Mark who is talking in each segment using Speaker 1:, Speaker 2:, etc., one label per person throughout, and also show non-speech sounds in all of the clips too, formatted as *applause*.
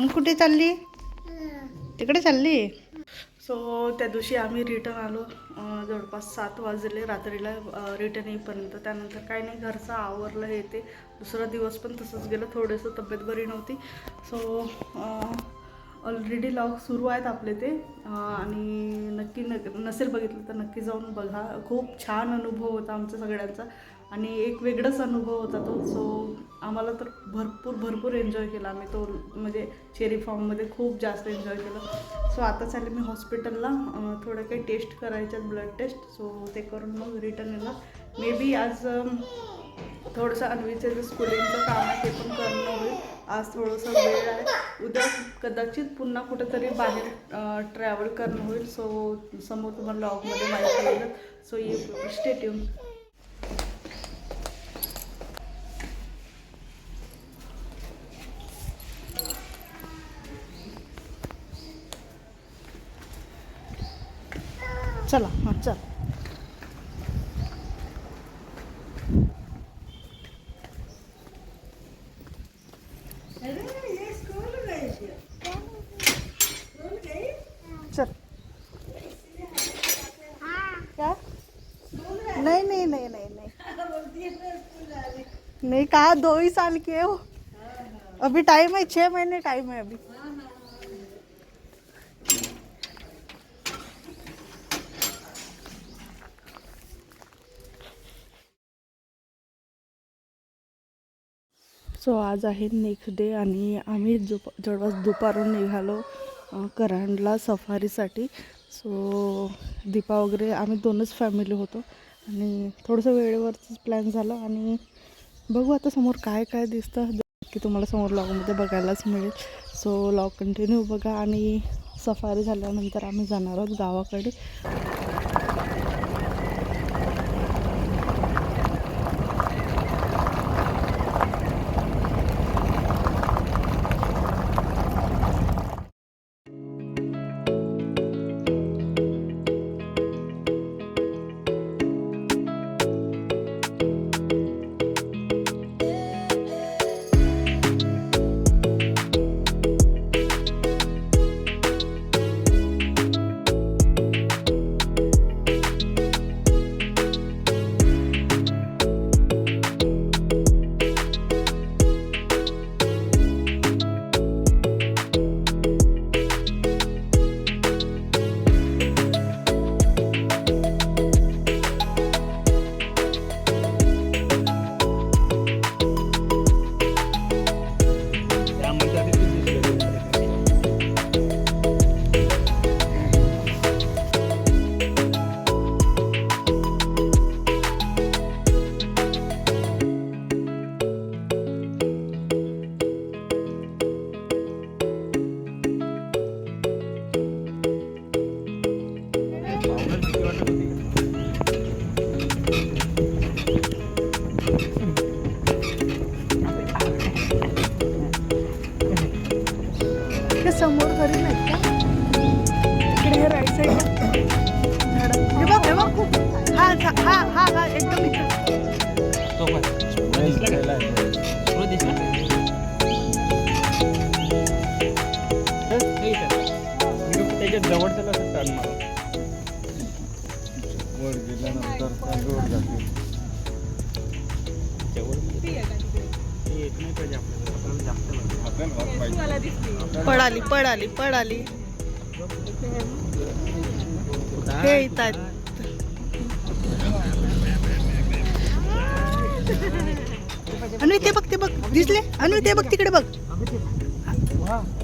Speaker 1: मग कुठे चालली? तिकडे चालली? सो त्या दिवशी आम्ही रिटर्न आलो जवळपास सात वाजले रात्रीला रिटर्न येईपर्यंत. त्यानंतर काही नाही घरचं आवरलं हे ते. दुसरा दिवस पण तसंच गेलं थोडंसं तब्येत बरी नव्हती. सो ऑलरेडी लॉग सुरू आहेत आपले ते. आणि नक्की न नसेल बघितलं तर नक्की जाऊन बघा. खूप छान अनुभव होता आमचा सगळ्यांचा. आणि एक वेगळाच अनुभव होता तो. सो आम्हाला तर भरपूर भरपूर एन्जॉय केला आम्ही. तो म्हणजे चेरी फॉर्ममध्ये खूप जास्त एन्जॉय केलं. सो आता चालले मी हॉस्पिटलला थोडं काही टेस्ट करायच्यात ब्लड टेस्ट सो ते करून मग रिटर्न येणार. मे बी आज थोडंसं अन्वीचं जे स्कूलिंगचं काम आहे ते पण करणं होईल. आज थोडंसं वेळ आहे. उद्या कदाचित पुन्हा कुठेतरी बाहेर ट्रॅव्हल करणं होईल. सो समोर तुम्हाला लॉगमध्ये माहिती होईल सो ये स्टेट चला हां चला क्या नहीं नहीं नहीं नहीं नहीं नहीं कहा दो ही साल के हो अभी टाइम है छह महीने टाइम है अभी। सो आज आहे नेक्स्ट डे आणि आम्ही दुप जवळपास दुपारून निघालो करांडला सफारीसाठी. सो दीपा वगैरे आम्ही दोनच फॅमिली होतो. आणि थोडंसं वेळेवरच प्लॅन झालं आणि बघू आता समोर काय काय दिसतं. की तुम्हाला समोर लॉगमध्ये बघायलाच मिळेल. सो लॉग कंटिन्यू बघा आणि सफारी झाल्यानंतर आम्ही जाणार आहोत गावाकडे. हे घरी नाहीत का? इकडे हे राईट साईडला झाडं. हे बघ हे बघ खूप. हा हा हा हा एकदम
Speaker 2: त्याच्या जवळचं टर्न मारा
Speaker 1: पळाली पळाली पळाली हे येत आहेत. अन्वी ते बघ ते बघ. दिसले? अन्वी ते बघ तिकडे बघ.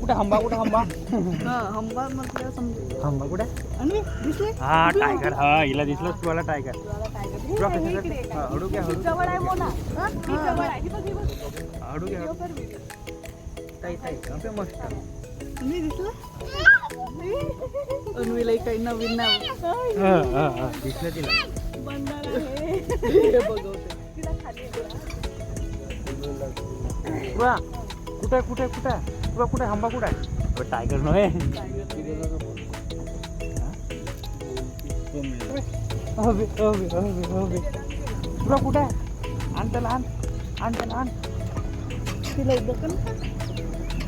Speaker 2: कुठे हंबा कुठे हंबा?
Speaker 1: हा हंबा
Speaker 2: कुठे?
Speaker 1: दिसले?
Speaker 2: हा टायगर हा हिला दिसलंच तुला टायगर? हा, हळू घ्या हळू घ्या. मस्त.
Speaker 1: अन्वी दिसलं अन्वीला काही नवीन नाव.
Speaker 2: दिसलं तिला
Speaker 1: बघवते
Speaker 2: वा कुठे कुठे कुठे तुला कुठे हंबा कुठे आहे? टायगर नव्हे. अबे अबे अबे अबे. तुला कुठे आहे? आण त्याला आण. आण त्याला आण.
Speaker 1: तिला एकदा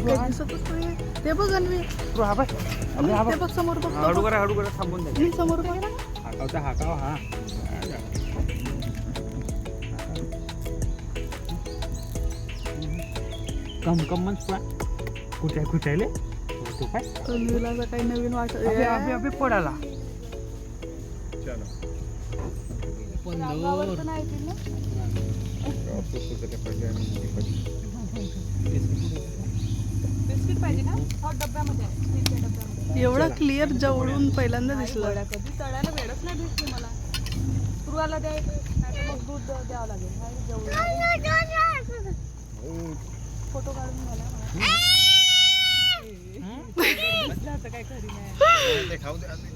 Speaker 1: काही दिसतच नाही. ते बघ अन्वी.
Speaker 2: तू हा बघ. हा बघ
Speaker 1: ते बघ समोर बघ.
Speaker 2: हळू करा हळू करा थांबून द्या.
Speaker 1: मी समोर बघ. ना.
Speaker 2: हाकावता हाकाव हा. कम कम मन पुरा कुठे कुठायले तू काय?
Speaker 1: अन्वीला काही नवीन वाटत
Speaker 2: अबे अबे अबे पडाला
Speaker 1: नाही ना?
Speaker 3: पाहिजे का हो डब्यामध्ये. आहे. स्टीलच्या डब्यामध्ये.
Speaker 1: एवढा क्लिअर जवळून पहिल्यांदा दिसलं.
Speaker 3: कधी तळायला वेळच नाही भेटते मला. पूर्वाला द्यायचं नाही तर मग दूध द्यावं लागेल. जवळ फोटो काढून बसला तर काय नाही.
Speaker 4: ते खाऊ दे आधी.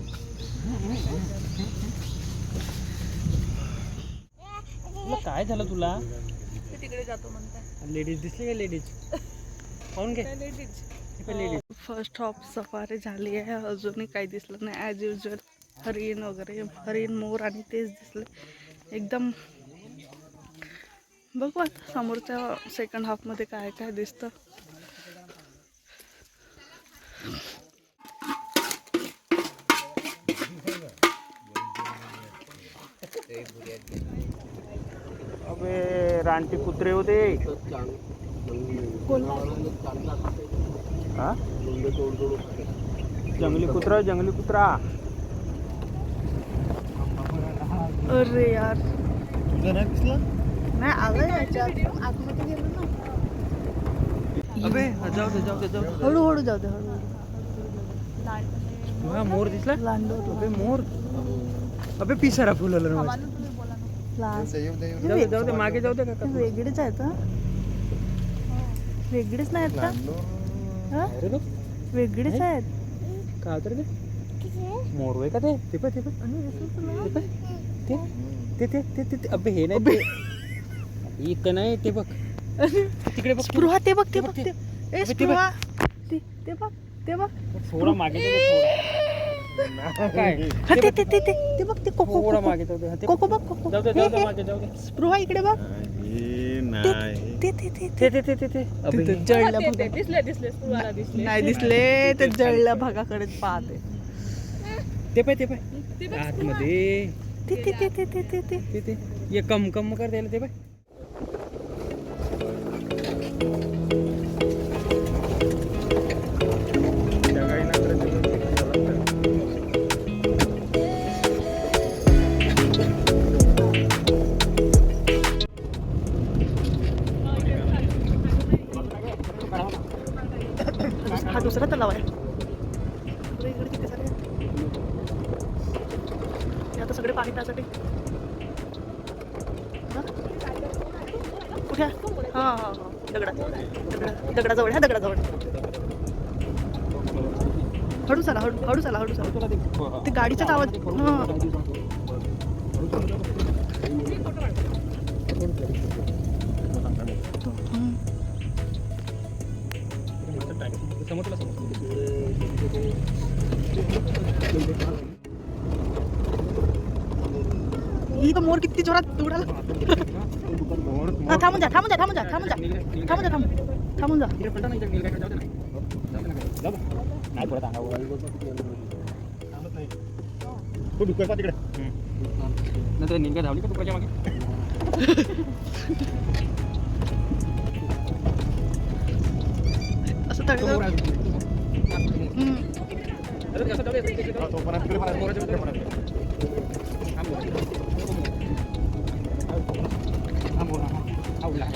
Speaker 2: तुला काय झालं तुला?
Speaker 3: ते तिकडे जातो म्हणताय.
Speaker 2: लेडीज दिसली का लेडीज? पाहून घे. लेडीज.
Speaker 1: फर्स्ट हॉप सफारी झाली आहे. अजूनही काही दिसलं नाही. ॲज युजल हरिण वगैरे हरिण मोर आणि तेच दिसले. एकदम बघू आता समोरच्या सेकंड हाफमध्ये काय काय दिसतं.
Speaker 2: अबे रानटी कुत्रे होते. हा? जंगली कुत्रा जंगली कुत्रा.
Speaker 1: अरे यार.
Speaker 4: नाही
Speaker 1: नाही आलं याच्यात आतमध्ये गेलो ना.
Speaker 2: अबे जाऊ दे जाऊ दे जाऊ दे.
Speaker 1: हळूहळू जाऊ दे हळूहळू.
Speaker 2: हा मोर दिसला?
Speaker 1: लांडोर
Speaker 2: अबे मोर. अबे पिसारा फुलवलं ना
Speaker 1: लांड.
Speaker 2: जाऊ दे जाऊ दे मागे जाऊ दे का
Speaker 1: ते वेगळेच आहेत हा? वेगळेच नाहीत का? हा? वेगळेच आहेत.
Speaker 2: काय होतं रे ते? मोर होय का ते? ते पण ते पण. ते पण. ते? ते ते ते ते ते. अबे हे नाही ते. इथं नाही ते बघ. तिकडे बघ
Speaker 1: स्पृहा ते बघ ते
Speaker 2: बघ
Speaker 1: बघ
Speaker 2: ते.
Speaker 1: ते. ए
Speaker 2: ते बघ.
Speaker 1: स्पृहा ते ते बघ ते बघ.
Speaker 2: थोडा मागे *laughs*
Speaker 1: हा ते ते ते ते ते. बघ ते कोको
Speaker 2: मागे जाऊ दे हा, ते
Speaker 1: कोको बघ. कोको
Speaker 2: जाऊ दे जाऊ दे. मागे जाऊ दे.
Speaker 1: स्पृहा इकडे बघ.
Speaker 4: नाही,
Speaker 1: ते
Speaker 4: नाही
Speaker 1: ते ते ते
Speaker 2: ते. ते ते ते ते अबे.
Speaker 1: तिथे जळल्या
Speaker 3: ते- ते-
Speaker 1: भागा
Speaker 3: दिसले दिसले पूर्वाला दिसले.
Speaker 1: नाही दिसले ते जळल्या भागाकडे पाहते.
Speaker 2: ते पाय ते पाय. आतमध्ये.
Speaker 1: ते ते ते ते ते ते ते
Speaker 2: ते. ते ये कम कम कर द्यायला ते पाय.
Speaker 1: दुसरा तलाव आहे इकडे आहेत. हे आता सगळे पाणी प्यासाठी हा? कुठे? हा हा हा. दगडा. दगडा. दगडाजवळ ह्या दगडाजवळ. हळू चला हळू हळू चला हळू चला. ते गाडीचाच आवाज हा. জোড়া দৌড়ালো থামুন যা
Speaker 2: থামুন যা থামুন
Speaker 4: যা থামুন যা থামুন
Speaker 2: যা, থামুন থামুন যা। আচ্ছা, नीलगा
Speaker 1: असं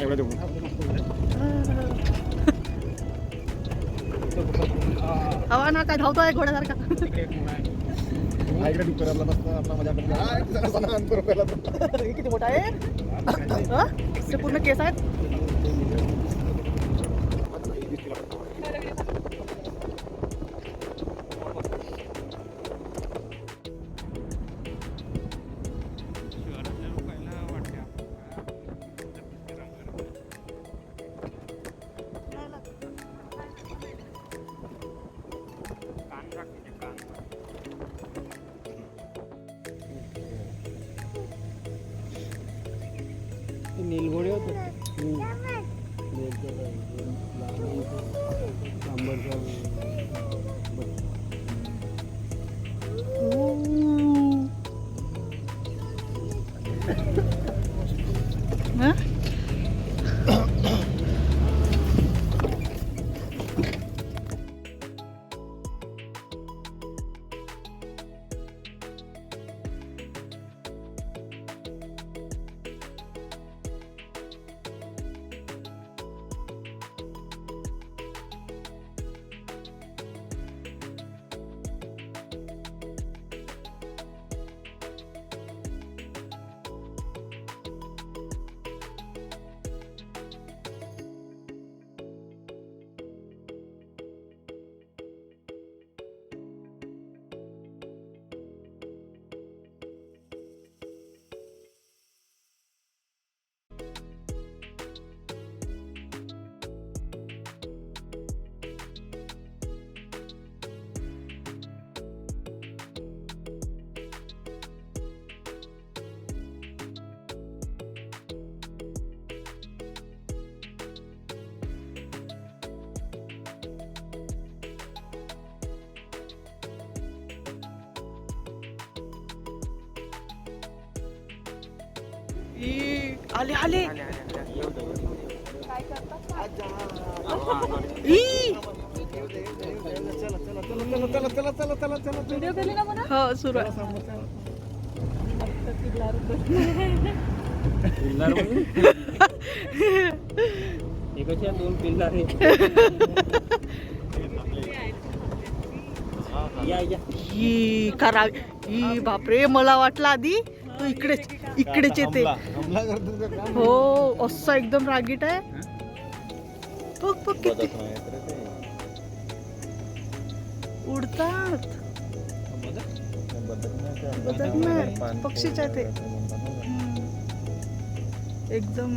Speaker 4: एवढं देऊ
Speaker 1: हवा ना काय? धावतोय घोड्यासारखा.
Speaker 4: इकडे डुक्टरला बसतो आपला मजा
Speaker 1: किती मोठा आहे? ते पूर्ण केस आहेत?
Speaker 2: নীল গড়েও
Speaker 1: তো? ও ई, आले आले.
Speaker 3: काय करतात
Speaker 1: ई.
Speaker 4: चला चला चला चला चला चला
Speaker 3: व्हिडिओ केली ना म्हणा
Speaker 1: हो सुरू आहे
Speaker 2: हे? दोन पिल्लार आहे या या.
Speaker 1: ही करा ही बापरे मला वाटलं आधी तो इकडेच इकडेच येते. हो असं एकदम रागीट आहे. बघ बघ किती उडतात. बदक नाही पक्षीच आहे ते. एकदम